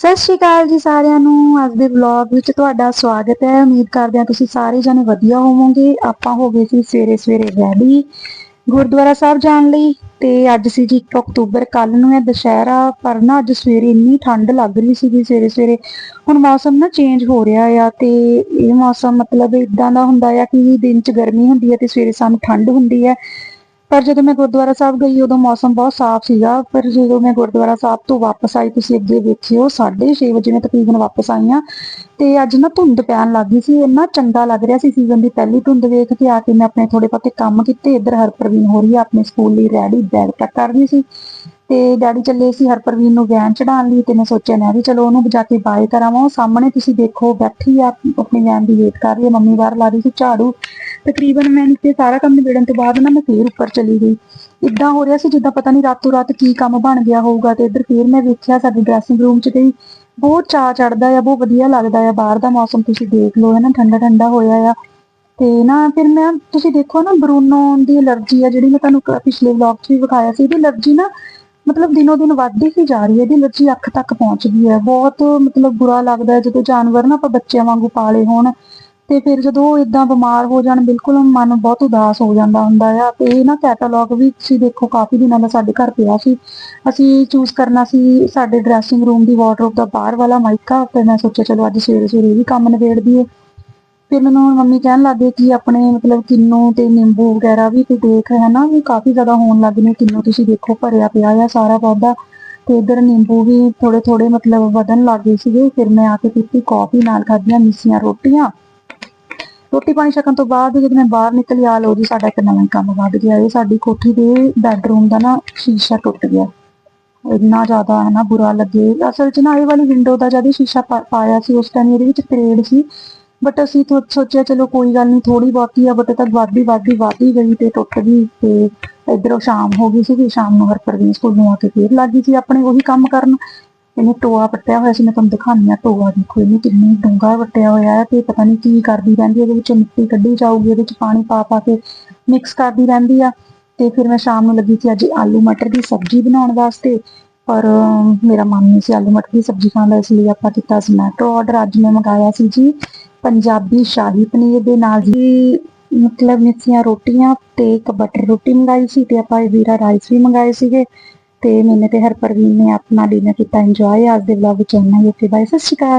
ਸਤਿ ਸ਼੍ਰੀ ਅਕਾਲ ਜੀ ਸਾਰਿਆਂ ਨੂੰ। ਅੱਜ ਦੇ ਵਲੌਗ ਵਿੱਚ ਤੁਹਾਡਾ ਸਵਾਗਤ ਹੈ। ਉਮੀਦ ਕਰਦੇ ਹਾਂ ਤੁਸੀਂ ਸਾਰੇ ਜਣੇ ਵਧੀਆ ਹੋਵੋਗੇ। ਆਪਾਂ ਹੋ ਗਏ ਸੀ ਸਵੇਰੇ ਸਵੇਰੇ ਰੈਡੀ ਗੁਰਦੁਆਰਾ ਸਾਹਿਬ ਜਾਣ ਲਈ। ਤੇ ਅੱਜ ਸੀ ਜੀ 1 ਅਕਤੂਬਰ ਕੱਲ ਨੂੰ ਹੈ ਦੁਸ਼ਹਿਰਾ। ਪਰ ਨਾ ਅੱਜ ਸਵੇਰੇ ਇੰਨੀ ਠੰਡ ਲੱਗ ਰਹੀ ਸੀ ਸਵੇਰੇ ਸਵੇਰੇ। ਹੁਣ ਮੌਸਮ ਨਾ ਚੇਂਜ ਹੋ ਰਿਹਾ ਆ ਤੇ ਇਹ ਮੌਸਮ ਮਤਲਬ ਇਦਾਂ ਦਾ ਹੁੰਦਾ ਆ ਕਿ ਦਿਨ 'ਚ ਗਰਮੀ ਹੁੰਦੀ ਹੈ ਤੇ ਸਵੇਰੇ ਸਾਨੂੰ ਠੰਡ ਹੁੰਦੀ ਹੈ ਪਰ ਜਦੋਂ ਮੈਂ ਗੁਰਦੁਆਰਾ ਸਾਹਿਬ ਗਈ, ਉਦੋਂ ਮੌਸਮ ਬਹੁਤ ਸਾਫ਼ ਸੀਗਾ। ਪਰ ਜਦੋਂ ਮੈਂ ਗੁਰਦੁਆਰਾ ਸਾਹਿਬ ਤੋਂ ਵਾਪਸ ਆਈ, ਤੁਸੀਂ ਅੱਗੇ ਵੇਖਿਓ 6:30 ਵਜੇ ਮੈਂ ਤਕਰੀਬਨ ਵਾਪਸ ਆਈ ਹਾਂ। ਤੇ ਅੱਜ ਨਾ ਧੁੰਦ ਪੈਣ ਲੱਗ ਗਈ ਸੀ, ਇੰਨਾ ਚੰਗਾ ਲੱਗ ਰਿਹਾ ਸੀ ਸੀਜ਼ਨ ਦੀ ਪਹਿਲੀ ਧੁੰਦ ਵੇਖ ਕੇ, ਆ ਕੇ ਮੈਂ ਆਪਣੇ ਥੋੜੇ ਬਹੁਤੇ ਕੰਮ ਕੀਤੇ। ਇੱਧਰ ਹਰਪ੍ਰਵੀਨ ਹੋ ਰਹੀ ਆ, ਆਪਣੇ ਸਕੂਲ ਲਈ ਰੈਡੀ ਬੈਗ ਪੈਕ ਕਰ ਰਹੀ ਸੀ। ਤੇ ਡੈਡੀ ਚੱਲੇ ਸੀ ਹਰਪ੍ਰਵੀਨ ਨੂੰ ਵੈਨ ਚੜਾਉਣ ਲਈ ਤੇ ਮੈਂ ਸੋਚਿਆ, ਮੈਂ ਵੀ ਚਲੋ ਉਹਨੂੰ ਬਜਾ ਕੇ ਬਾਏ ਕਰਾਵਾਂ। ਉਹ ਸਾਹਮਣੇ ਤੁਸੀਂ ਦੇਖੋ, ਬੈਠੀ ਆ, ਆਪਣੀ ਵੈਨ ਦੀ ਵੇਟ ਕਰ ਰਹੀ ਹੈ ਮੰਮੀ ਬਾਹਰ ਲਾ ਰਹੀ ਸੀ ਝਾੜੂ। ਤਕਰੀਬਨ ਮੈਂ ਤੇ ਸਾਰਾ ਕੰਮ ਨਿਬੇੜਨ ਤੋਂ ਬਾਅਦ ਨਾ ਮੈਂ ਫੇਰ ਉੱਪਰ ਚਲੀ ਗਈ। ਇਦਾਂ ਹੋ ਰਿਹਾ ਸੀ ਜਿੱਦਾਂ ਪਤਾ ਨਹੀਂ ਰਾਤੋਂ ਰਾਤ ਕੀ ਕੰਮ ਬਣ ਗਿਆ ਹੋਊਗਾ ਤੇ ਇੱਧਰ ਫੇਰ ਮੈਂ ਵੇਖਿਆ ਸਾਡੀ ਡਰੈਸਿੰਗ ਰੂਮ 'ਚ ਗਈ ਬਹੁਤ ਚਾਅ ਚੜਦਾ ਆ, ਬਹੁਤ ਵਧੀਆ ਲੱਗਦਾ ਆ। ਬਾਹਰ ਦਾ ਮੌਸਮ ਤੁਸੀਂ ਦੇਖ ਲਓ ਹੈ ਨਾ ਠੰਡਾ ਠੰਡਾ ਹੋਇਆ ਆ। ਤੇ ਨਾ ਫਿਰ ਮੈਂ, ਤੁਸੀਂ ਦੇਖੋ ਨਾ ਬਰੂਨੋ ਦੀ ਅਲਰਜੀ ਆ ਜਿਹੜੀ ਮੈਂ ਤੁਹਾਨੂੰ ਪਿਛਲੇ ਵਲੌਗ 'ਚ ਵੀ ਵਿਖਾਇਆ ਸੀ। ਇਹਦੀ ਅਲਰਜੀ ਨਾ ਮਤਲਬ ਦਿਨੋ ਦਿਨ ਵੱਧਦੀ ਹੀ ਜਾ ਰਹੀ ਹੈ ਇਹਦੀ ਅਲਰਜੀ ਅੱਖ ਤੱਕ ਪਹੁੰਚ ਗਈ ਹੈ ਬਹੁਤ ਮਤਲਬ ਬੁਰਾ ਲੱਗਦਾ ਜਦੋਂ ਜਾਨਵਰ ਨਾ ਆਪਾਂ ਬੱਚਿਆਂ ਵਾਂਗੂ ਪਾਲੇ ਹੋਣ। ਤੇ ਫਿਰ ਜਦੋਂ ਉਹ ਇਦਾਂ ਬਿਮਾਰ ਹੋ ਜਾਣ, ਬਿਲਕੁਲ ਮਨ ਬਹੁਤ ਉਦਾਸ ਹੋ ਜਾਂਦਾ ਹੁੰਦਾ ਆ। ਤੇ ਇਹ ਨਾ ਕੈਟਾਲੌਗ ਵੀ ਤੁਸੀਂ ਦੇਖੋ, ਕਾਫੀ ਦਿਨਾਂ ਦਾ ਸਾਡੇ ਘਰ ਪਿਆ ਸੀ। ਅਸੀਂ ਚੂਜ਼ ਕਰਨਾ ਸੀ ਸਾਡੇ ਡਰੈਸਿੰਗ ਰੂਮ ਦੀ ਵਾਰਡਰੋਬ ਦਾ ਬਾਹਰ ਵਾਲਾ ਮਾਈਕਾ ਤੇ ਮੈਂ ਸੋਚਿਆ, ਚਲੋ ਅੱਜ ਸਵੇਰੇ ਸਵੇਰੇ ਇਹ ਵੀ ਕੰਮ ਨਿਬੇੜ ਦਈਏ। ਫਿਰ ਮੈਨੂੰ ਮੰਮੀ ਕਹਿਣ ਲੱਗੇ ਕਿ ਆਪਣੇ ਮਤਲਬ ਕਿੰਨੂ ਤੇ ਨਿੰਬੂ ਵਗੈਰਾ ਵੀ ਤੂੰ ਦੇਖ ਹੈ ਨਾ ਵੀ ਕਾਫੀ ਜ਼ਿਆਦਾ ਹੋਣ ਲੱਗ ਨੇ, ਕਿੰਨੂ ਤੁਸੀਂ ਦੇਖੋ, ਭਰਿਆ ਪਿਆ ਆ ਸਾਰਾ ਪੌਦਾ ਤੇ ਇਧਰ ਨਿੰਬੂ ਵੀ ਥੋੜੇ ਥੋੜੇ ਮਤਲਬ ਵਧਣ ਲੱਗ ਗਏ ਸੀਗੇ। ਫਿਰ ਮੈਂ ਆ ਕੇ ਪੀਤੀ ਕਾਫੀ ਨਾਲ ਖਾਧੀਆਂ ਮਿੱਸੀਆਂ ਰੋਟੀਆਂ। ਰੋਟੀ ਪਾਣੀ ਛਕਣ ਤੋਂ ਬਾਅਦ ਜਦੋਂ ਮੈਂ ਬਾਹਰ ਨਿਕਲੀ ਆ ਲੋ ਜੀ, ਸਾਡਾ ਇੱਕ ਨਵਾਂ ਕੰਮ ਵੱਧ ਗਿਆ। ਇਹ ਸਾਡੀ ਕੋਠੀ ਦੇ ਬੈੱਡਰੂਮ ਦਾ ਨਾ ਸ਼ੀਸ਼ਾ ਟੁੱਟ ਗਿਆ। ਇੰਨਾ ਜ਼ਿਆਦਾ ਹੈ ਨਾ ਬੁਰਾ ਲੱਗੇ। ਅਸਲ 'ਚ ਨਾ ਇਹ ਵਾਲੀ ਵਿੰਡੋ ਦਾ ਜਦ ਸ਼ੀਸ਼ਾ ਪਾਇਆ ਸੀ, ਉਸ ਟਾਈਮ ਇਹਦੇ ਵਿੱਚ ਤਰੇੜ ਸੀ। ਬਟ ਅਸੀਂ ਸੋਚਿਆ, ਚਲੋ ਕੋਈ ਗੱਲ ਨਹੀਂ ਥੋੜੀ ਬਹੁਤੀ ਆ ਬਟ ਤਾਂ ਵਾਧੀ ਵਾਧੀ ਵਾਧੀ ਗਈ ਤੇ ਟੁੱਟ ਗਈ ਤੇ ਇਧਰੋਂ ਸ਼ਾਮ ਹੋ ਗਈ ਸੀ ਸ਼ਾਮ ਨੂੰ ਹਰਪ੍ਰਵੀਨ ਸਕੂਲ ਨੂੰ ਆ ਕੇ ਫੇਰ ਲੱਗ ਗਈ ਸੀ ਆਪਣੇ ਉਹੀ ਕੰਮ ਕਰਨ। ਇਹਨੇ ਟੋਆ ਪੱਟਿਆ ਹੋਇਆ ਸੀ, ਮੈਂ ਤੁਹਾਨੂੰ ਦਿਖਾਉਂਦੀ ਆ ਟੋਆ ਦੇਖੋ, ਇਹਨੇ ਕਿੰਨੀ ਡੂੰਘਾ ਪੱਟਿਆ ਹੋਇਆ ਹੈ ਤੇ ਪਤਾ ਨਹੀਂ ਕੀ ਕਰਦੀ ਰਹਿੰਦੀ ਇਹਦੇ ਵਿੱਚ ਮਿੱਟੀ ਕੱਢੀ ਜਾਊਗੀ, ਇਹਦੇ ਵਿੱਚ ਪਾਣੀ ਪਾ ਪਾ ਕੇ ਮਿਕਸ ਕਰਦੀ ਰਹਿੰਦੀ ਆ। ਤੇ ਫਿਰ ਮੈਂ ਸ਼ਾਮ ਨੂੰ ਲੱਗੀ ਸੀ ਅੱਜ ਆਲੂ ਮਟਰ ਦੀ ਸਬਜ਼ੀ ਬਣਾਉਣ ਵਾਸਤੇ, ਪਰ ਮੇਰਾ ਮਨ ਨਹੀਂ ਸੀ ਆਲੂ ਮਟਰ ਦੀ ਸਬਜ਼ੀ ਖਾਣ ਦਾ, ਇਸ ਲਈ ਆਪਾਂ ਕੀਤਾ ਜ਼ਮੈਟੋ ਆਰਡਰ ਅੱਜ ਮੈਂ ਮੰਗਾਇਆ ਸੀ ਜੀ ਪੰਜਾਬੀ ਸ਼ਾਹੀ ਪਨੀਰ ਦੇ ਨਾਲ ਜੀ। ਮਤਲਬ ਮਿੱਸੀਆਂ ਰੋਟੀਆਂ ਤੇ ਇੱਕ ਬਟਰ ਰੋਟੀ ਮੰਗਾਈ ਸੀ ਤੇ ਆਪਾਂ ਇਹ ਵੀਰਾ ਰਾਈਸ ਵੀ ਮੰਗਾਏ ਸੀਗੇ। ਤੇ ਮੈਨੇ ਤੇ ਹਰਪ੍ਰਵੀਨ ਨੇ ਆਪਣਾ ਡਿਨਰ ਕੀਤਾ ਇੰਜੋਏ ਅੱਜ ਦੇ ਵਲੌਗ ਵਿੱਚ ਇੰਨਾ ਹੀ, ਓਕੇ ਬਾਏ ਸਤਿ ਸ਼੍ਰੀ ਅਕਾਲ।